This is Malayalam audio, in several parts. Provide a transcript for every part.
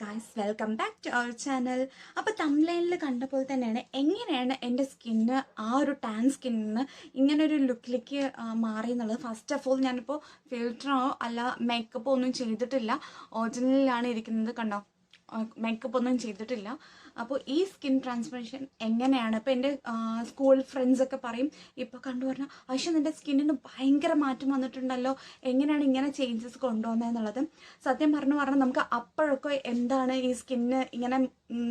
Guys welcome back to our channel അപ്പോൾ തംലൈനിൽ കണ്ടപ്പോൾ തന്നെയാണ് എങ്ങനെയാണ് എന്റെ സ്കിന്ന് ആ ഒരു ടാൻ സ്കിന്നിൽ നിന്ന് ഇങ്ങനെ ഒരു ലുക്കിലേക്ക് മാറി എന്നുള്ളത് ഫസ്റ്റ് ഓഫ് ഓൾ ഞാനിപ്പോൾ ഫിൽറ്ററോ അല്ല മേക്കപ്പോ ഒന്നും ചെയ്തിട്ടില്ല. ഒറിജിനലിലാണ് ഇരിക്കുന്നത് കണ്ടോ? മേക്കപ്പ് ഒന്നും ചെയ്തിട്ടില്ല. അപ്പോൾ ഈ സ്കിൻ ട്രാൻസ്ഫർമേഷൻ എങ്ങനെയാണ്? ഇപ്പോൾ എന്റെ സ്കൂൾ ഫ്രണ്ട്സൊക്കെ പറയും ഇപ്പോൾ കണ്ടു പറഞ്ഞാൽ പക്ഷേ നിന്റെ സ്കിന്നിന് ഭയങ്കര മാറ്റം വന്നിട്ടുണ്ടല്ലോ. എങ്ങനെയാണ് ഇങ്ങനെ ചേഞ്ചസ് കൊണ്ടുവന്നതെന്നുള്ളത് സത്യം പറഞ്ഞു പറഞ്ഞാൽ നമുക്ക് അപ്പോഴൊക്കെ എന്താണ് ഈ സ്കിന്ന് ഇങ്ങനെ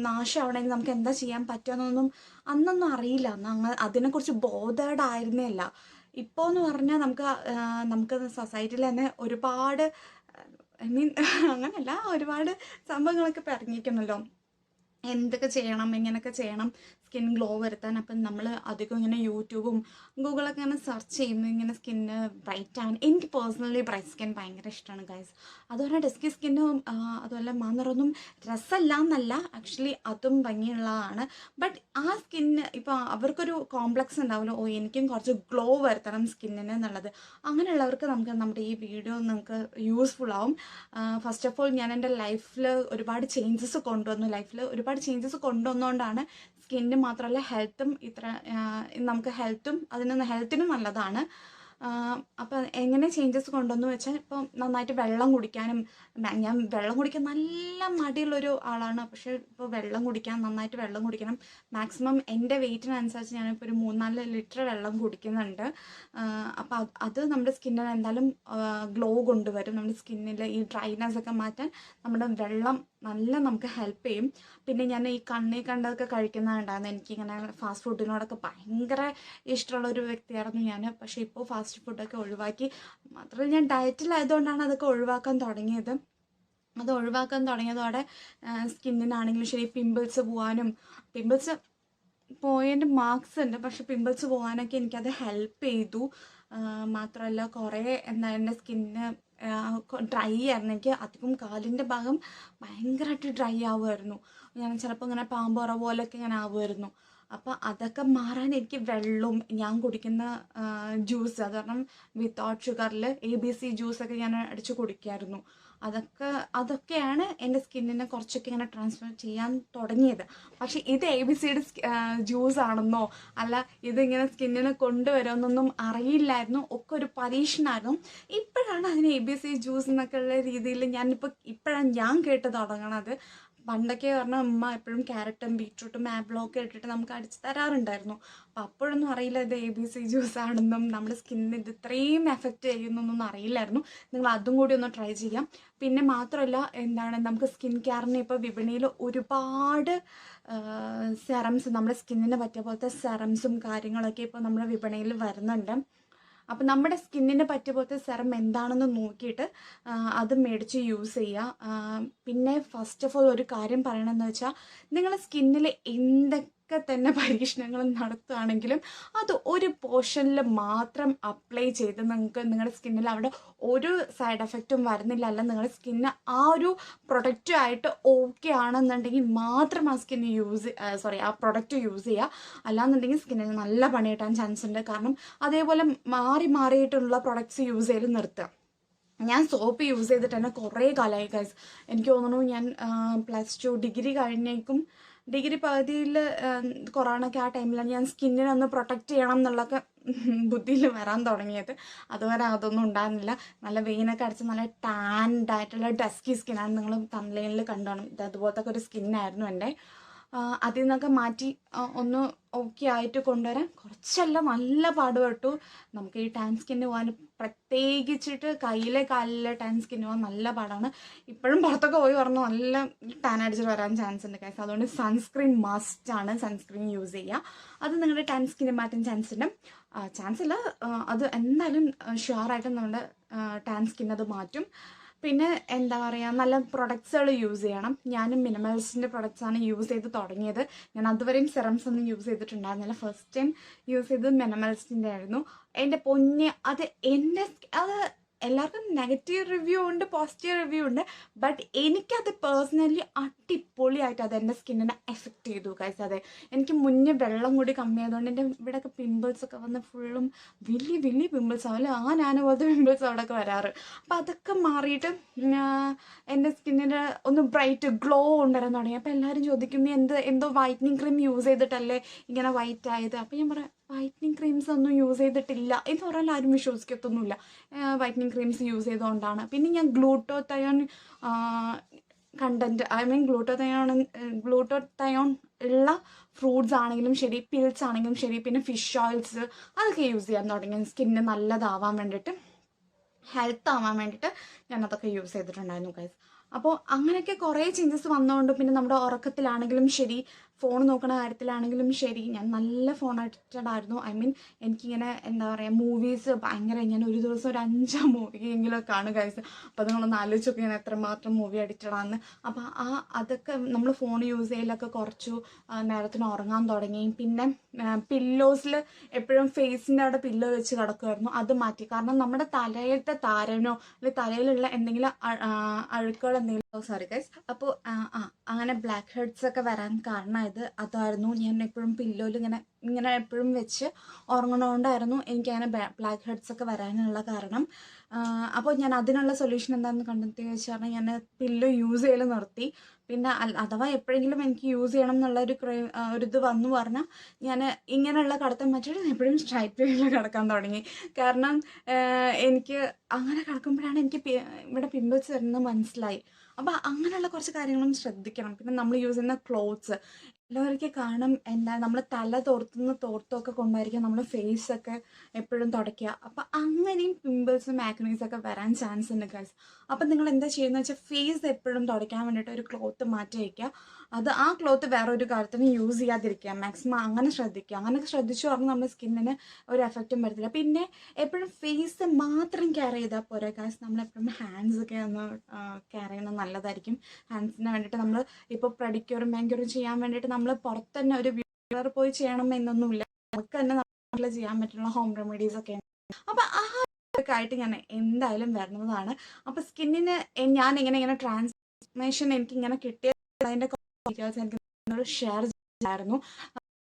നാശമാവണമെങ്കിൽ നമുക്ക് എന്താ ചെയ്യാൻ പറ്റുമെന്നൊന്നും അന്നൊന്നും അറിയില്ല. അന്ന് അങ്ങ് അതിനെക്കുറിച്ച് ബോധേഡ് ആയിരുന്നില്ല ഇപ്പോൾ എന്ന് പറഞ്ഞാൽ നമുക്ക് നമുക്ക് സൊസൈറ്റിയിൽ തന്നെ ഒരുപാട് ഐ മീൻ അങ്ങനല്ല. ഒരുപാട് സംഭവങ്ങളൊക്കെ ഇപ്പോൾ ഇറങ്ങിയിരിക്കണല്ലോ എന്തൊക്കെ ചെയ്യണം എങ്ങനെയൊക്കെ ചെയ്യണം സ്കിൻ ഗ്ലോ വരുത്താൻ. അപ്പം നമ്മൾ അധികം ഇങ്ങനെ യൂട്യൂബും ഗൂഗിളൊക്കെ ഇങ്ങനെ സെർച്ച് ചെയ്യുമ്പോൾ ഇങ്ങനെ സ്കിന്ന് ബ്രൈറ്റ് ആവാൻ. എനിക്ക് പേഴ്സണലി ബ്രൈറ്റ് സ്കിൻ ഭയങ്കര ഇഷ്ടമാണ് ഗൈസ് അതുപോലെ ഡെസ്കി സ്കിന്നും അതുപോലെ മാന്നറൊന്നും രസമല്ല എന്നല്ല. ആക്ച്വലി അതും ഭംഗിയുള്ളതാണ്. ബട്ട് ആ സ്കിന്ന് ഇപ്പോൾ അവർക്കൊരു കോംപ്ലക്സ് ഉണ്ടാവുമല്ലോ. ഓ എനിക്കും കുറച്ച് ഗ്ലോ വരുത്തണം സ്കിന്നിന് എന്നുള്ളത്. അങ്ങനെയുള്ളവർക്ക് നമുക്ക് നമ്മുടെ ഈ വീഡിയോ നമുക്ക് യൂസ്ഫുൾ ആവും. ഫസ്റ്റ് ഓഫ് ഓൾ ഞാൻ എന്റെ ലൈഫിൽ ഒരുപാട് ചേഞ്ചസ് കൊണ്ടുവന്നു. ലൈഫിൽ ഒരുപാട് ചേഞ്ചസ് കൊണ്ടുവന്നുകൊണ്ടാണ് സ്കിന്നിന് മാത്രമല്ല ഹെൽത്തും ഇത്ര നമുക്ക് ഹെൽത്തും അതിന് ഹെൽത്തിനും നല്ലതാണ്. അപ്പം എങ്ങനെ ചേഞ്ചസ് കൊണ്ടുവന്നു വെച്ചാൽ ഇപ്പം നന്നായിട്ട് വെള്ളം കുടിക്കാനും ഞാൻ വെള്ളം കുടിക്കാൻ നല്ല മടിയുള്ളൊരു ആളാണ്. പക്ഷേ ഇപ്പോൾ വെള്ളം കുടിക്കാൻ നന്നായിട്ട് വെള്ളം കുടിക്കണം. മാക്സിമം എന്റെ വെയിറ്റിനനുസരിച്ച് ഞാനിപ്പോൾ ഒരു മൂന്നാൽ ലിറ്റർ വെള്ളം കുടിക്കുന്നുണ്ട്. അപ്പോൾ അത് നമ്മുടെ സ്കിന്നിന് എന്തായാലും ഗ്ലോ കൊണ്ടുവരും. നമ്മുടെ സ്കിന്നിൽ ഈ ഡ്രൈനെസ് ഒക്കെ മാറ്റാൻ നമ്മുടെ വെള്ളം നല്ല നമുക്ക് ഹെൽപ്പ് ചെയ്യും. പിന്നെ ഞാൻ ഈ കണ്ണി കണ്ടതൊക്കെ കഴിക്കുന്നതുണ്ടായിരുന്നു എനിക്കിങ്ങനെ ഫാസ്റ്റ് ഫുഡിനോടൊക്കെ ഭയങ്കര ഇഷ്ടമുള്ള ഒരു വ്യക്തിയായിരുന്നു ഞാൻ. പക്ഷേ ഇപ്പോൾ ഫാസ്റ്റ് ഫുഡൊക്കെ ഒഴിവാക്കി. മാത്രമല്ല ഞാൻ ഡയറ്റിലായതുകൊണ്ടാണ് അതൊക്കെ ഒഴിവാക്കാൻ തുടങ്ങിയത്. അത് ഒഴിവാക്കാൻ തുടങ്ങിയതോടെ സ്കിന്നിനാണെങ്കിലും ശരി പിമ്പിൾസ് പോകാനും പിമ്പിൾസ് പോയതിന്റെ മാർക്സ് ഉണ്ട്. പക്ഷെ പിമ്പിൾസ് പോകാനൊക്കെ എനിക്കത് ഹെൽപ്പ് ചെയ്തു. മാത്രമല്ല കുറേ എന്താ എന്റെ സ്കിന്ന് ഡ്രൈ ആയിരുന്നു. എനിക്ക് അധികം കാലിന്റെ ഭാഗം ഭയങ്കരമായിട്ട് ഡ്രൈ ആവുമായിരുന്നു. ഞാൻ ചിലപ്പോൾ ഇങ്ങനെ പാമ്പുറ പോലെയൊക്കെ ഇങ്ങനെ ആവുമായിരുന്നു. അപ്പോൾ അതൊക്കെ മാറാൻ എനിക്ക് വെള്ളവും ഞാൻ കുടിക്കുന്ന ജ്യൂസ് അത് കാരണം വിത്തൗട്ട് ഷുഗറിൽ എ ബി സി ജ്യൂസൊക്കെ ഞാൻ അടിച്ച് കുടിക്കായിരുന്നു. അതൊക്കെ അതൊക്കെയാണ് എന്റെ സ്കിന്നിനെ കുറച്ചൊക്കെ ഇങ്ങനെ ട്രാൻസ്ഫർ ചെയ്യാൻ തുടങ്ങിയത്. പക്ഷേ ഇത് എ ബി സിയുടെ ജ്യൂസ് ആണെന്നോ അല്ല ഇതിങ്ങനെ സ്കിന്നിനെ കൊണ്ടുവരുമെന്നൊന്നും അറിയില്ലായിരുന്നു. ഒക്കെ ഒരു പരീക്ഷണമായിരുന്നു ഇപ്പോഴാണ് അതിന് എ ബി സി ജ്യൂസ് എന്നൊക്കെ ഉള്ള രീതിയിൽ ഞാനിപ്പോൾ ഇപ്പോഴാണ് ഞാൻ കേട്ട് തുടങ്ങണത്. പണ്ടൊക്കെ പറഞ്ഞാൽ അമ്മ എപ്പോഴും ക്യാരറ്റും ബീട്രൂട്ടും ആപ്പിളൊക്കെ ഇട്ടിട്ട് നമുക്ക് അടിച്ച് തരാറുണ്ടായിരുന്നു. അപ്പോൾ അപ്പോഴൊന്നും അറിയില്ല ഇത് എ ബി സി ജ്യൂസ് ആണെന്നും നമ്മുടെ സ്കിന്നിന് ഇത് ഇത്രയും എഫക്റ്റ് ചെയ്യുന്നൊന്നും അറിയില്ലായിരുന്നു. നിങ്ങൾ അതും കൂടി ഒന്ന് ട്രൈ ചെയ്യാം. പിന്നെ മാത്രമല്ല എന്താണ് നമുക്ക് സ്കിൻ കെയറിന് ഇപ്പോൾ വിപണിയിൽ ഒരുപാട് സെറംസ് നമ്മുടെ സ്കിന്നിന് പറ്റിയ പോലത്തെ സെറംസും കാര്യങ്ങളൊക്കെ ഇപ്പോൾ നമ്മുടെ വിപണിയിൽ വരുന്നുണ്ട്. അപ്പം നമ്മുടെ സ്കിന്നിന് പറ്റിയ പോലത്തെ സെറം എന്താണെന്ന് നോക്കിയിട്ട് അത് മേടിച്ച് യൂസ് ചെയ്യുക പിന്നെ ഫസ്റ്റ് ഓഫ് ഓൾ ഒരു കാര്യം പറയണമെന്ന് വെച്ചാൽ നിങ്ങളുടെ സ്കിന്നിൽ എന്തൊക്കെ തന്നെ പരീക്ഷണങ്ങൾ നടത്തുകയാണെങ്കിലും അത് ഒരു പോർഷനിൽ മാത്രം അപ്ലൈ ചെയ്ത് നിങ്ങൾക്ക് നിങ്ങളുടെ സ്കിന്നിൽ അവിടെ ഒരു സൈഡ് എഫക്റ്റും വരുന്നില്ല. അല്ല നിങ്ങളുടെ സ്കിന്ന് ആ ഒരു പ്രൊഡക്റ്റ് ആയിട്ട് ഓക്കെ ആണെന്നുണ്ടെങ്കിൽ മാത്രം ആ സ്കിന്ന് യൂസ് സോറി ആ പ്രൊഡക്റ്റ് യൂസ് ചെയ്യുക. അല്ലാന്നുണ്ടെങ്കിൽ സ്കിന്നിൽ നല്ല പണി കിട്ടാൻ ചാൻസ് ഉണ്ട്. കാരണം അതേപോലെ മാറി മാറിയിട്ടുള്ള പ്രൊഡക്ട്സ് യൂസ് ചെയ്ത് നിർത്തുക. ഞാൻ സോപ്പ് യൂസ് ചെയ്തിട്ട് തന്നെ കുറേ കാലമായി ഗൈസ് എനിക്ക് തോന്നുന്നു ഞാൻ പ്ലസ് ടു ഡിഗ്രി കഴിഞ്ഞേക്കും ഡിഗ്രി പകുതിയിൽ കൊറോണയ്ക്ക് ആ ടൈമിലാണ് ഞാൻ സ്കിന്നിനെ ഒന്ന് പ്രൊട്ടക്റ്റ് ചെയ്യണം എന്നുള്ളതൊക്കെ ബുദ്ധിയിൽ വരാൻ തുടങ്ങിയത്. അതുവരെ അതൊന്നും ഉണ്ടായിരുന്നില്ല. നല്ല വെയിനൊക്കെ അടിച്ച് നല്ല ടാൻഡായിട്ടുള്ള ഡസ്കി സ്കിന്നാണ് നിങ്ങൾ തമിഴിൽ കണ്ടോണം ഇത് അതുപോലത്തെ ഒരു സ്കിന്നായിരുന്നു എന്റെ. അതിൽ നിന്നൊക്കെ മാറ്റി ഒന്ന് ഓക്കെ ആയിട്ട് കൊണ്ടുവരാൻ കുറച്ചല്ല നല്ല പാടുപെട്ടു. നമുക്ക് ഈ ടാൻ സ്കിന്ന് പോകാൻ പ്രത്യേകിച്ചിട്ട് കയ്യിലെ കാലിലെ ടാൻ സ്കിന്ന് പോകാൻ നല്ല പാടാണ്. ഇപ്പോഴും പുറത്തൊക്കെ പോയി പറഞ്ഞു നല്ല ടാൻ അടിച്ചിട്ട് വരാൻ ചാൻസ് ഉണ്ട് കാര്യം അതുകൊണ്ട് സൺസ്ക്രീൻ മസ്റ്റ് ആണ് സൺസ്ക്രീൻ യൂസ് ചെയ്യുക. അത് നിങ്ങളുടെ ടാൻ സ്കിന്ന് മാറ്റാൻ ചാൻസ് ഉണ്ട്. ചാൻസ് ഇല്ല. അത് എന്തായാലും ഷുവറായിട്ടും നമ്മുടെ ടാൻ സ്കിൻ അത് മാറ്റും. പിന്നെ എന്താ പറയുക നല്ല പ്രൊഡക്ട്സുകൾ യൂസ് ചെയ്യണം. ഞാനും മിനിമൽസിന്റെ പ്രൊഡക്ട്സാണ് യൂസ് ചെയ്ത് തുടങ്ങിയത്. ഞാൻ അതുവരെയും സെറംസ് ഒന്നും യൂസ് ചെയ്തിട്ടുണ്ടായിരുന്നില്ല. ഫസ്റ്റ് ടൈം യൂസ് ചെയ്തത് മിനിമൽസിന്റെ ആയിരുന്നു. എന്റെ പൊന്നെ അത് എന്റെ അത് എല്ലാവർക്കും നെഗറ്റീവ് റിവ്യൂ ഉണ്ട് പോസിറ്റീവ് റിവ്യൂ ഉണ്ട്. ബട്ട് എനിക്കത് പേഴ്സണലി അടിപൊളിയായിട്ട് അത് എന്റെ സ്കിന്നിനെ എഫക്റ്റ് ചെയ്തു ഗൈസ് അതെ എനിക്ക് മുന്നേ വെള്ളം കൂടി കമ്മിയായതുകൊണ്ട് എന്റെ ഇവിടെയൊക്കെ പിമ്പിൾസ് ഒക്കെ വന്ന് ഫുള്ളും വലിയ വലിയ പിമ്പിൾസ് ആവില്ല ആ ഞാൻ പോലത്തെ പിമ്പിൾസ് അവിടെയൊക്കെ വരാറ്. അപ്പം അതൊക്കെ മാറിയിട്ട് എന്റെ സ്കിന്നിന് ഒന്ന് ബ്രൈറ്റ് ഗ്ലോ കൊണ്ടുവരാൻ തുടങ്ങി. അപ്പോൾ എല്ലാവരും ചോദിക്കും നീ എന്ത് എന്തോ വൈറ്റനിങ് ക്രീം യൂസ് ചെയ്തിട്ടല്ലേ ഇങ്ങനെ വൈറ്റ് ആയത്? അപ്പോൾ ഞാൻ പറയാം വൈറ്റനിങ് ക്രീംസ് ഒന്നും യൂസ് ചെയ്തിട്ടില്ല. എന്ന് പറഞ്ഞാൽ ആരും വിശ്വസിക്കത്തൊന്നുമില്ല. വൈറ്റനിങ് ക്രീംസ് യൂസ് ചെയ്തുകൊണ്ടാണ് പിന്നെ ഞാൻ ഗ്ലൂട്ടോ തയോൺ കണ്ടന്റ് ഐ മീൻ ഗ്ലൂട്ടോ തയോൺ ഗ്ലൂട്ടോ തയോൺ ഉള്ള ഫ്രൂട്ട്സ് ആണെങ്കിലും ശരി പിൽസ് ആണെങ്കിലും ശരി പിന്നെ ഫിഷ് ഓയിൽസ് അതൊക്കെ യൂസ് ചെയ്യാൻ തുടങ്ങി. സ്കിന്ന് നല്ലതാവാൻ വേണ്ടിയിട്ട് ഹെൽത്ത് ആവാൻ വേണ്ടിയിട്ട് ഞാൻ അതൊക്കെ യൂസ് ചെയ്തിട്ടുണ്ടായിരുന്നു ഗൈസ് അപ്പോൾ അങ്ങനെയൊക്കെ കുറേ ചേഞ്ചസ് വന്നതുകൊണ്ട് പിന്നെ നമ്മുടെ ഉറക്കത്തിലാണെങ്കിലും ശരി ഫോൺ നോക്കുന്ന കാര്യത്തിലാണെങ്കിലും ശരി ഞാൻ നല്ല ഫോൺ അഡിക്റ്റഡ് ആയിരുന്നു ഐ മീൻ എനിക്കിങ്ങനെ എന്താ പറയുക മൂവീസ് ഭയങ്കര ഞാൻ ഒരു ദിവസം ഒരു അഞ്ചാം മൂവിയെങ്കിലും കാണും ഗൈസ് അപ്പോൾ നിങ്ങളൊന്ന് ആലോചിച്ചൊക്കെ ഞാൻ എത്രമാത്രം മൂവി അഡിക്റ്റഡ് ആണെന്ന്. അപ്പോൾ ആ അതൊക്കെ നമ്മൾ ഫോൺ യൂസ് ചെയ്യലൊക്കെ കുറച്ചു നേരത്തിന് ഉറങ്ങാൻ തുടങ്ങി. പിന്നെ പില്ലോസിൽ എപ്പോഴും ഫേസിന്റെ അവിടെ പില്ലോ വെച്ച് കിടക്കുമായിരുന്നു അത് മാറ്റി. കാരണം നമ്മുടെ തലയിലത്തെ താരനോ അല്ലെങ്കിൽ തലയിലുള്ള എന്തെങ്കിലും അഴുക്കുകൾ എന്തെങ്കിലും സോറി ഗൈസ് അപ്പോൾ ആ അങ്ങനെ ബ്ലാക്ക് ഹെഡ്സ് ഒക്കെ വരാൻ കാരണമായത് അതായിരുന്നു. ഞാൻ എപ്പോഴും പില്ലോയിൽ ഇങ്ങനെ ഇങ്ങനെ എപ്പോഴും വെച്ച് ഉറങ്ങണോണ്ടായിരുന്നു എനിക്ക് അങ്ങനെ ബ്ലാക്ക് ഹെഡ്സ് ഒക്കെ വരാനുള്ള കാരണം. അപ്പോൾ ഞാൻ അതിനുള്ള സൊല്യൂഷൻ എന്താണെന്ന് കണ്ടെത്തിയെന്ന് വെച്ചാൽ ഞാൻ പില്ലോ യൂസ് ചെയ്യൽ നിർത്തി. പിന്നെ അഥവാ എപ്പോഴെങ്കിലും എനിക്ക് യൂസ് ചെയ്യണം എന്നുള്ള ഒരു ക്രൈ ഒരു ഇത് വന്നു പറഞ്ഞാൽ ഞാൻ ഇങ്ങനെയുള്ള കടത്തം മാറ്റിയിട്ട് എപ്പോഴും സ്ട്രൈറ്റ് വേയിൽ കിടക്കാൻ തുടങ്ങി. കാരണം എനിക്ക് അങ്ങനെ കിടക്കുമ്പോഴാണ് എനിക്ക് ഇവിടെ പിമ്പിൾസ് വരുന്നത് മനസ്സിലായി. അപ്പോൾ അങ്ങനെയുള്ള കുറച്ച് കാര്യങ്ങളും ശ്രദ്ധിക്കണം. പിന്നെ നമ്മൾ യൂസ് ചെയ്യുന്ന ക്ലോത്ത്സ് എല്ലാവർക്കും കാണും. എന്താ നമ്മൾ തല തോർത്തുന്ന തോർത്തൊക്കെ കൊണ്ടായിരിക്കും നമ്മൾ ഫേസ് ഒക്കെ എപ്പോഴും തുടയ്ക്കുക. അപ്പം അങ്ങനെയും പിമ്പിൾസും ആക്നീസ് ഒക്കെ വരാൻ ചാൻസ് ഉണ്ട് ഗൈസ് അപ്പം നിങ്ങൾ എന്താ ചെയ്യുന്നത് വെച്ചാൽ ഫേസ് എപ്പോഴും തുടയ്ക്കാൻ വേണ്ടിയിട്ട് ഒരു ക്ലോത്ത് മാറ്റി വയ്ക്കുക അത് ആ ക്ലോത്ത് വേറെ ഒരു കാര്യത്തിന് യൂസ് ചെയ്യാതിരിക്കുക. മാക്സിമം അങ്ങനെ ശ്രദ്ധിക്കുക. അങ്ങനെ ശ്രദ്ധിച്ചു പറഞ്ഞാൽ നമ്മുടെ സ്കിന്നിന് ഒരു എഫക്റ്റും വരത്തില്ല. പിന്നെ എപ്പോഴും ഫേസ് മാത്രം കെയർ ചെയ്താൽ പോരെ കാശ് നമ്മൾ എപ്പോഴും ഹാൻഡ്സ് ഒക്കെ ഒന്ന് കെയർ ചെയ്യുന്നത് നല്ലതായിരിക്കും. ഹാൻഡ്സിന് വേണ്ടിയിട്ട് നമ്മൾ ഇപ്പോൾ പ്രഡിക്യൂറും മാങ്ക്യൂറും ചെയ്യാൻ വേണ്ടിയിട്ട് നമ്മൾ പുറത്ത് തന്നെ ഒരു ബ്യൂട്ടി പോയി ചെയ്യണം എന്നൊന്നുമില്ല. നമുക്ക് തന്നെ നമ്മളെ ചെയ്യാൻ പറ്റുന്ന ഹോം റെമഡീസ് ഒക്കെ അപ്പം ആ ഒക്കെ ആയിട്ട് ഞാൻ എന്തായാലും വരുന്നതാണ് അപ്പം സ്കിന്നിന് ഞാൻ ഇങ്ങനെ ഇങ്ങനെ ട്രാൻസ്ഫർമേഷൻ എനിക്ക് ഇങ്ങനെ കിട്ടിയ അതിന്റെ ഡീറ്റെയിൽസ് എനിക്ക് ഷെയർ ചെയ്യായിരുന്നു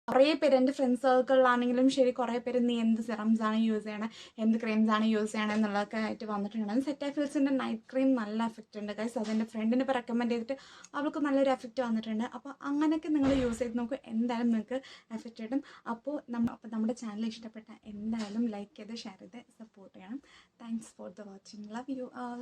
കുറേ പേര് എന്റെ ഫ്രണ്ട്സ് സർക്കിളിലാണെങ്കിലും ശരി കുറേ പേര് നീ എന്ത് സിറംസ് ആണ് യൂസ് ചെയ്യണേ എന്ത് ക്രീംസ് ആണ് യൂസ് ചെയ്യണേ എന്നുള്ളതൊക്കെ ആയിട്ട് വന്നിട്ടുണ്ടായിരുന്നു സെറ്റാഫിൽസിന്റെ നൈറ്റ് ക്രീം നല്ല എഫക്റ്റ് ഉണ്ട്. ഗൈസ് അതെന്റെ ഫ്രണ്ടിന് ഇപ്പോൾ റെക്കമെൻഡ് ചെയ്തിട്ട് അവൾക്ക് നല്ലൊരു എഫക്റ്റ് വന്നിട്ടുണ്ട്. അപ്പോൾ അങ്ങനെയൊക്കെ നിങ്ങൾ യൂസ് ചെയ്ത് നോക്കും എന്തായാലും നിങ്ങൾക്ക് എഫക്റ്റ് കിട്ടും. അപ്പോൾ നമ്മൾ അപ്പോൾ നമ്മുടെ ചാനൽ ഇഷ്ടപ്പെട്ട എന്തായാലും ലൈക്ക് ചെയ്ത് ഷെയർ ചെയ്ത് സപ്പോർട്ട് ചെയ്യണം. Thanks for the watching love you all